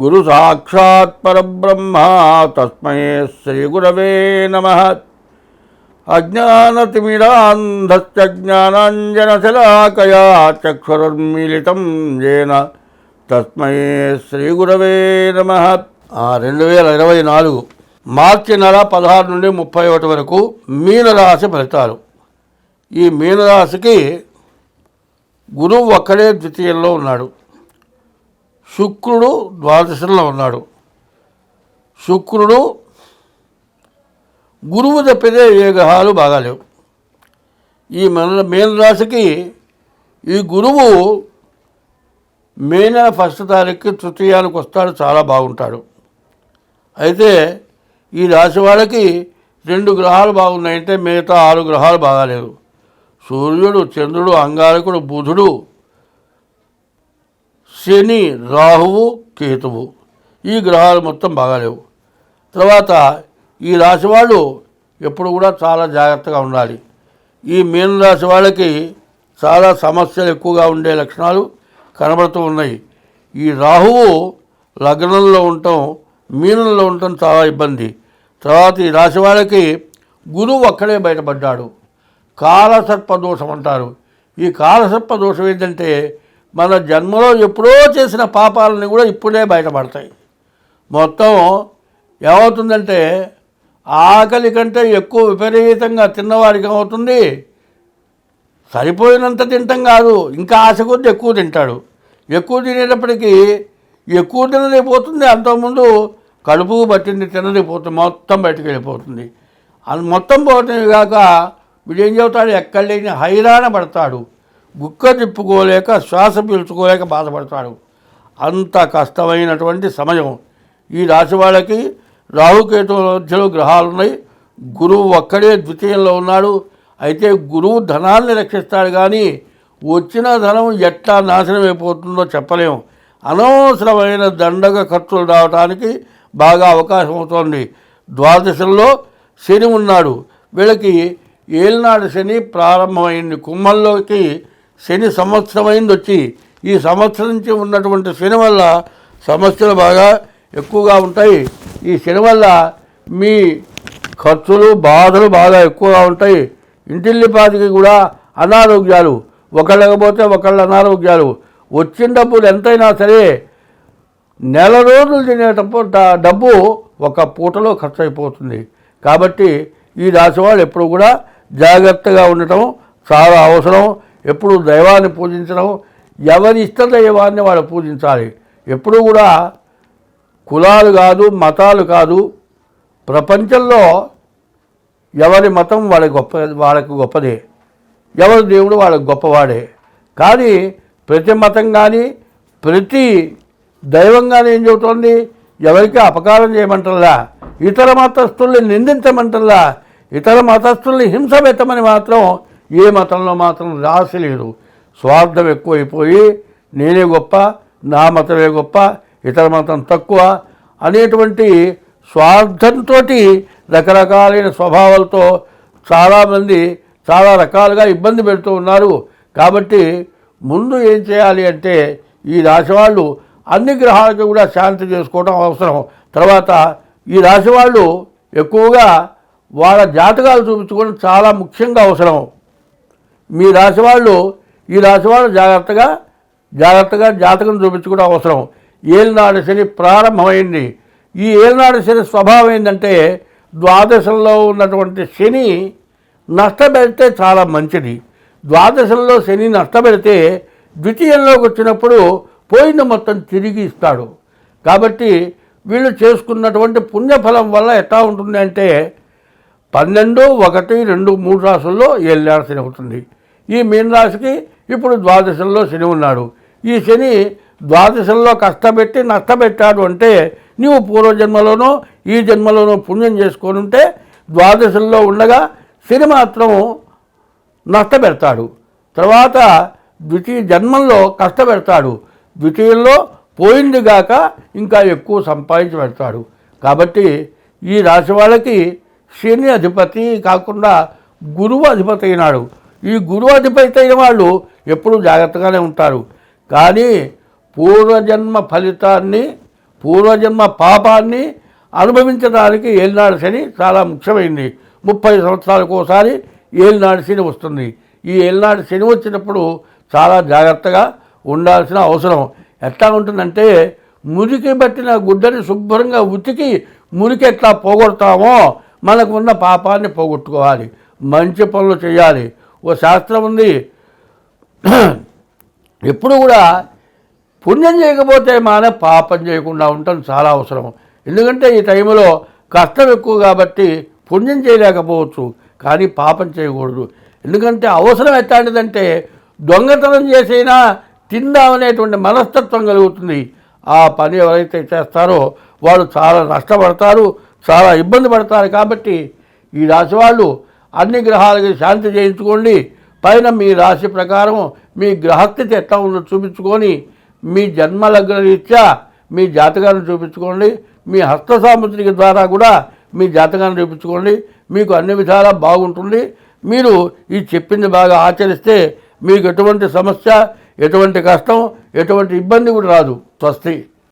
గురు సాక్షాత్ పరబ్రహ్మ తస్మై శ్రీగురవే నమ. అజ్ఞానతిమిరాంధశ్చజ్ఞానాంజనశలాకయా చక్షురుర్మిళితం జేన. తస్మై శ్రీగురవే నమ. రెండు వేల ఇరవై నాలుగు మార్చి నెల పదహారు నుండి ముప్పై ఒకటి వరకు మీనరాశి ఫలితాలు. ఈ మీనరాశికి గురువు ఒక్కడే ద్వితీయంలో ఉన్నాడు. శుక్రుడు ద్వాదశంలో ఉన్నాడు. శుక్రుడు గురువు తప్పితే ఏ గ్రహాలు బాగాలేవు. ఈ మన రాశికి ఈ గురువు మే నెల ఫస్ట్ తారీఖుకి తృతీయానికి వస్తాడు చాలా బాగుంటాడు. అయితే ఈ రాశి వాళ్ళకి రెండు గ్రహాలు బాగున్నాయంటే మిగతా ఆరు గ్రహాలు బాగాలేవు. సూర్యుడు చంద్రుడు అంగారకుడు బుధుడు శని రాహువు కేతువు. ఈ గ్రహాలు మొత్తం బాగాలేవు. తర్వాత ఈ రాశి వాళ్ళు ఎప్పుడు కూడా చాలా జాగ్రత్తగా ఉండాలి. ఈ మీనరాశి వాళ్ళకి చాలా సమస్యలు ఎక్కువగా ఉండే లక్షణాలు కనబడుతూ ఉన్నాయి. ఈ రాహువు లగ్నంలో ఉండటం మీనంలో ఉండటం చాలా ఇబ్బంది. తర్వాత ఈ రాశి వాళ్ళకి గురువు ఒక్కడే బయటపడ్డాడు. కాలసర్ప దోషం అంటారు. ఈ కాలసర్ప దోషం ఏంటంటే మన జన్మలో ఎప్పుడో చేసిన పాపాలని కూడా ఇప్పుడే బయటపడతాయి. మొత్తం ఏమవుతుందంటే ఆకలి కంటే ఎక్కువ విపరీతంగా తిన్నవాడికి ఏమవుతుంది? సరిపోయినంత తింటాం కాదు. ఇంకా ఆశ కొద్ది ఎక్కువ తింటాడు. ఎక్కువ తినేటప్పటికీ ఎక్కువ తినలేకపోతుంది. అంతకుముందు కడుపు పట్టింది తినలేకపోతుంది మొత్తం బయటకు వెళ్ళిపోతుంది. అది మొత్తం పోతుంది కాక వీడు ఏం చెబుతాడు? ఎక్కడ లేని హైరాణ పడతాడు. గుక్క తిప్పుకోలేక శ్వాస పీల్చుకోలేక బాధపడతాడు. అంత కష్టమైనటువంటి సమయం. ఈ రాశి వాళ్ళకి రాహుకేతు మధ్యలో గ్రహాలు ఉన్నాయి గురువు ఒక్కడే ద్వితీయంలో ఉన్నాడు. అయితే గురువు ధనాన్ని రక్షిస్తాడు కానీ వచ్చిన ధనం ఎట్లా నాశనం అయిపోతుందో చెప్పలేము అనవసరమైన దండగ ఖర్చులు రావడానికి బాగా అవకాశం అవుతోంది. ద్వాదశంలో శని ఉన్నాడు. వీళ్ళకి ఏలినాడు శని ప్రారంభమైంది. కుంభంలోకి శని సంవత్సరమైంది వచ్చి ఈ సంవత్సరం నుంచి ఉన్నటువంటి శని వల్ల సమస్యలు బాగా ఎక్కువగా ఉంటాయి. ఈ శని వల్ల మీ ఖర్చులు బాధలు బాగా ఎక్కువగా ఉంటాయి. ఇంటిల్లిపాతికి కూడా అనారోగ్యాలు ఒకళ్ళకపోతే ఒకళ్ళ అనారోగ్యాలు. వచ్చిన డబ్బులు ఎంతైనా సరే నెల రోజులు తినేటప్పుడు డబ్బు ఒక పూటలో ఖర్చు అయిపోతుంది కాబట్టి ఈ రాశి వాళ్ళు ఎప్పుడు కూడా జాగ్రత్తగా ఉండటం చాలా అవసరం. ఎప్పుడు దైవాన్ని పూజించడం ఎవరి ఇష్ట దైవాన్ని వాళ్ళు పూజించాలి. ఎప్పుడు కూడా కులాలు కాదు మతాలు కాదు ప్రపంచంలో ఎవరి మతం వాళ్ళ గొప్ప వాళ్ళకు గొప్పదే. ఎవరి దేవుడు వాళ్ళకు గొప్పవాడే. కానీ ప్రతి మతం కానీ ప్రతి దైవం కానీ ఏం చెబుతోంది? ఎవరికి అపకారం చేయమంటారా? ఇతర మతస్థుల్ని నిందించమంటారా? ఇతర మతస్థుల్ని హింస పెట్టమని మాత్రం ఏ మతంలో మాత్రం రాసి లేదు. స్వార్థం ఎక్కువైపోయి నేనే గొప్ప నా మతమే గొప్ప ఇతర మతం తక్కువ అనేటువంటి స్వార్థంతో రకరకాలైన స్వభావాలతో చాలామంది చాలా రకాలుగా ఇబ్బంది పెడుతూ ఉన్నారు. కాబట్టి ముందు ఏం చేయాలి అంటే ఈ రాశి వాళ్ళు అన్ని గ్రహాలకు కూడా శాంతి చేసుకోవడం అవసరం. తర్వాత ఈ రాశి వాళ్ళు ఎక్కువగా వాళ్ళ జాతకాలు చూపించుకోవడం చాలా ముఖ్యంగా అవసరం. మీ రాశి వాళ్ళు ఈ రాశి వాళ్ళు జాగ్రత్తగా జాగ్రత్తగా జాతకం చూపించుకోవడం అవసరం. ఏలినాడు శని ప్రారంభమైంది. ఈ ఏలినాడు శని స్వభావం ఏంటంటే ద్వాదశంలో ఉన్నటువంటి శని నష్టపెడితే చాలా మంచిది. ద్వాదశంలో శని నష్టపెడితే ద్వితీయంలోకి వచ్చినప్పుడు పోయిన మొత్తం తిరిగి ఇస్తాడు. కాబట్టి వీళ్ళు చేసుకున్నటువంటి పుణ్యఫలం వల్ల ఎట్లా ఉంటుంది అంటే పన్నెండు ఒకటి రెండు మూడు రాసుల్లో ఏళ్ళాడు శని అవుతుంది. ఈ మీనరాశికి ఇప్పుడు ద్వాదశంలో శని ఉన్నాడు. ఈ శని ద్వాదశంలో కష్టపెట్టి నష్టపెట్టాడు అంటే నీవు పూర్వజన్మలోనో ఈ జన్మలోనో పుణ్యం చేసుకొని ఉంటే ద్వాదశంలో ఉండగా శని మాత్రం నష్టపెడతాడు. తర్వాత ద్వితీయ జన్మంలో కష్టపెడతాడు. ద్వితీయంలో పోయిందిగాక ఇంకా ఎక్కువ సంపాదించి పెడతాడు. కాబట్టి ఈ రాశి వాళ్ళకి శని అధిపతి కాకుండా గురువు అధిపతి అయినాడు. ఈ గురువు అధిపతి అయిన వాళ్ళు ఎప్పుడూ జాగ్రత్తగానే ఉంటారు. కానీ పూర్వజన్మ ఫలితాన్ని పూర్వజన్మ పాపాన్ని అనుభవించడానికి ఏలినాడు శని చాలా ముఖ్యమైంది. ముప్పై సంవత్సరాలకు ఒకసారి ఏలినాడు శని వస్తుంది. ఈ ఏలినాడు శని వచ్చినప్పుడు చాలా జాగ్రత్తగా ఉండాల్సిన అవసరం. ఎట్లా ఉంటుందంటే మురికి పట్టిన గుడ్డని శుభ్రంగా ఉతికి మురికి ఎట్లా పోగొడతామో మనకు ఉన్న పాపాన్ని పోగొట్టుకోవాలి. మంచి పనులు చేయాలి. ఓ శాస్త్రం ఉంది. ఎప్పుడు కూడా పుణ్యం చేయకపోతే మాన పాపం చేయకుండా ఉండటం చాలా అవసరం. ఎందుకంటే ఈ టైంలో కష్టం ఎక్కువ కాబట్టి పుణ్యం చేయలేకపోవచ్చు కానీ పాపం చేయకూడదు. ఎందుకంటే అవసరం ఎట్లాంటిదంటే దొంగతనం చేసైనా తిందామనేటువంటి మనస్తత్వం కలుగుతుంది. ఆ పని ఎవరైతే చేస్తారో వాళ్ళు చాలా నష్టపడతారు చాలా ఇబ్బంది పడతారు కాబట్టి ఈ రాశి వాళ్ళు అన్ని గ్రహాలకి శాంతి చేయించుకోండి. పైన మీ రాశి ప్రకారం మీ గ్రహస్థితి ఎట్లా ఉందో చూపించుకొని మీ జన్మ లగ్న రీత్యా మీ జాతకాన్ని చూపించుకోండి. మీ హస్త సాముద్రిక ద్వారా కూడా మీ జాతకాన్ని చూపించుకోండి. మీకు అన్ని విధాలా బాగుంటుంది. మీరు ఈ చెప్పింది బాగా ఆచరిస్తే మీకు ఎటువంటి సమస్య ఎటువంటి కష్టం ఎటువంటి ఇబ్బంది కూడా రాదు. స్వస్తి.